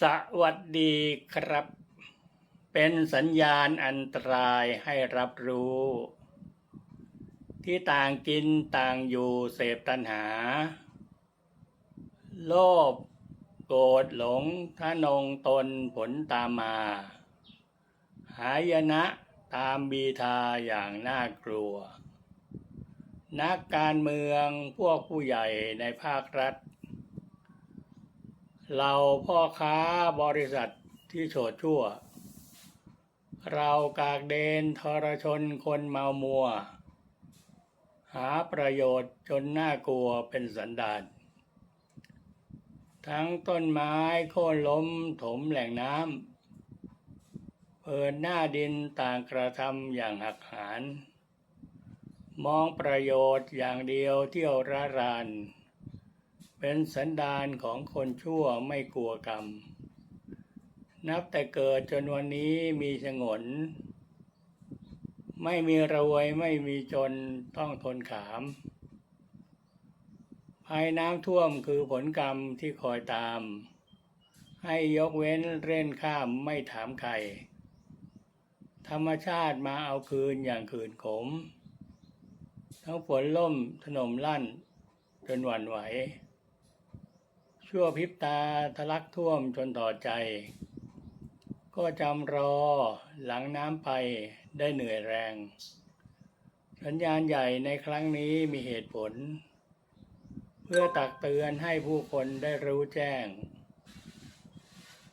สวัสดีครับ เป็นสัญญาณอันตรายให้รับรู้ ที่ต่างกินต่างอยู่เสพตัณหา โลภโกรธหลงทะนงตนผลตามมา หายนะตามบีทาอย่างน่ากลัว นักการเมืองพวกผู้ใหญ่ในภาครัฐ เราพ่อค้าบริษัทที่โฉดชั่ว เรากากเดนทรชนคนเมามัว หาประโยชน์จนน่ากลัวเป็นสันดานทั้งต้นไม้โค่นล้มถมแหล่งน้ำเปิดหน้าดินต่างกระทำอย่างหักหานมองประโยชน์อย่างเดียวเที่ยวระราน เป็นสันดานของคนชั่วไม่กลัวกรรม นับแต่เกิดจนวันนี้มีฉงน ไม่มีรวยไม่มีจนต้องทนขาม ภัยน้ำท่วมคือผลกรรมที่คอยตาม ให้ยกเว้นเร่นข้ามไม่ถามใคร ธรรมชาติมาเอาคืนอย่างคืนขม ทั้งฝนล่มถนมลั่นจนหวั่นไหว ชั่วพริบตาทะลักท่วมจนต่อใจ ก็จำรอหลังน้ำไปได้เหนื่อยแรง สัญญาณใหญ่ในครั้งนี้มีเหตุผล เพื่อตักเตือนให้ผู้คนได้รู้แจ้ง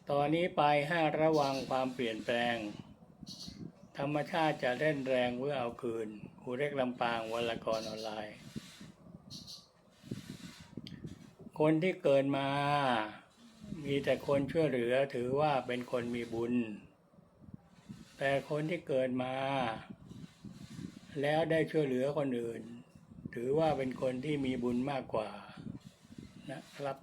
ตอนนี้ไปให้ระวังความเปลี่ยนแปลง ธรรมชาติจะเล่นแรงเพื่อเอาคืนครูเล็กลำปางวรรณกรออนไลน์ คนที่เกิดมา มีแต่คนช่วยเหลือถือว่าเป็นคนมีบุญ แต่คนที่เกิดมา แล้วได้ช่วยเหลือคนอื่น ถือว่าเป็นคนที่มีบุญมากกว่านะครับ